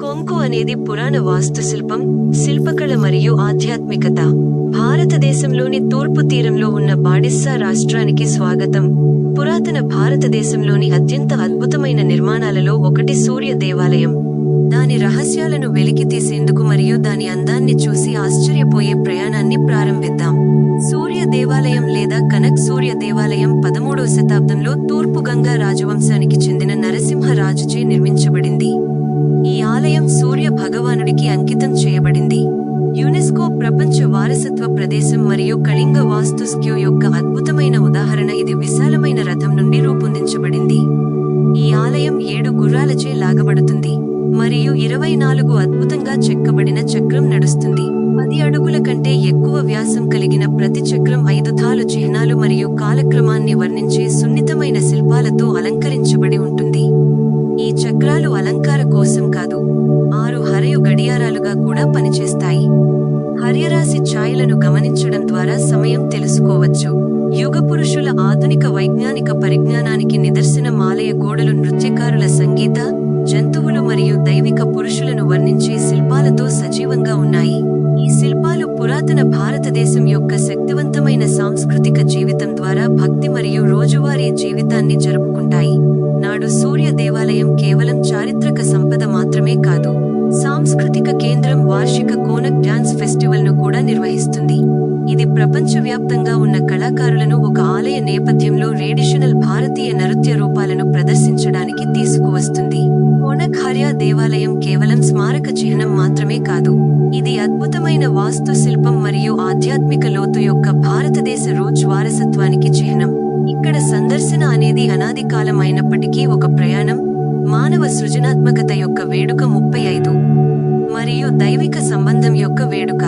కొంకు అనేది పురాణ వాస్తుశిల్పం శిల్పకళ మరియు ఆధ్యాత్మికత. భారతదేశంలోని తూర్పు తీరంలో ఉన్న బాడిస్సా రాష్ట్రానికి స్వాగతం. పురాతన భారతదేశంలోని అత్యంత అద్భుతమైన నిర్మాణాలలో ఒకటి సూర్య దేవాలయం. దాని రహస్యాలను వెలికితీసేందుకు మరియు దాని అందాన్ని చూసి ఆశ్చర్యపోయే ప్రయాణాన్ని ప్రారంభిద్దాం. సూర్య దేవాలయం లేదా కనక్ సూర్య దేవాలయం పదమూడవ శతాబ్దంలో తూర్పు గంగా రాజవంశానికి చెందిన నరసింహరాజుచే నిర్మించబడింది. అంకితం చేయబడింది. యునెస్కో ప్రపంచ వారసత్వ ప్రదేశం మరియు కళింగ వాస్తుస్క్యూ యొక్క అద్భుతమైన ఉదాహరణ ఇది విశాలమైన రథం నుండి రూపొందించబడింది. ఈ ఆలయం ఏడు గుర్రాలచే లాగబడుతుంది. మరియు ఇరవై నాలుగు అద్భుతంగా చెక్కబడిన చక్రం నడుస్తుంది. పది అడుగుల కంటే ఎక్కువ వ్యాసం కలిగిన ప్రతి చక్రం ఐదు తాలు చిహ్నాలు మరియు కాలక్రమాన్ని వర్ణించే సున్నితమైన శిల్పాలతో అలంకరించబడి ఉంటుంది. ఈ చక్రాలు అలంకార కోసం కాదు ఆరు హరయు గడియారాలుగా కూడా పనిచేస్తాయి. హర్యరాశి ఛాయలను గమనించడం ద్వారా సమయం తెలుసుకోవచ్చు. యుగ పురుషుల ఆధునిక వైజ్ఞానిక పరిజ్ఞానానికి నిదర్శనం ఆలయ గోడలు నృత్యకారుల సంగీత జంతువులు మరియు దైవిక పురుషులను వర్ణించే శిల్పాలతో సజీవంగా ఉన్నాయి. ఈ శిల్పాలు పురాతన భారతదేశం యొక్క శక్తివంతమైన సాంస్కృతిక జీవితం ద్వారా భక్తి మరియు రోజువారీ జీవితాన్ని జరుపుకు కేవలం చారిత్రక సంపద మాత్రమే కాదు సాంస్కృతిక కేంద్రం వార్షిక కోనక్ డాన్స్ ఫెస్టివల్ను కూడా నిర్వహిస్తుంది. ఇది ప్రపంచవ్యాప్తంగా ఉన్న కళాకారులను ఒక ఆలయ నేపథ్యంలో రేడిషనల్ భారతీయ నృత్య రూపాలను ప్రదర్శించడానికి తీసుకువస్తుంది. కోనఖార్యా దేవాలయం కేవలం స్మారక చిహ్నం మాత్రమే కాదు ఇది అద్భుతమైన వాస్తు శిల్పం మరియు ఆధ్యాత్మిక లోతు యొక్క భారతదేశ రోజ్ వారసత్వానికి చిహ్నం. ఇక్కడ సందర్శన అనేది అనాది కాలం అయినప్పటికీ ఒక ప్రయాణం మానవ సృజనాత్మకత యొక్క వేడుక ముప్పై ఐదు మరియు దైవిక సంబంధం యొక్క వేడుక.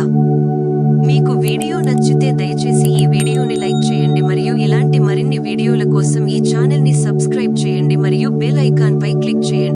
మీకు వీడియో నచ్చితే దయచేసి ఈ వీడియోని లైక్ చేయండి మరియు ఇలాంటి మరిన్ని వీడియోల కోసం ఈ ఛానల్ని సబ్స్క్రైబ్ చేయండి మరియు బెల్ ఐకాన్ పై క్లిక్ చేయండి.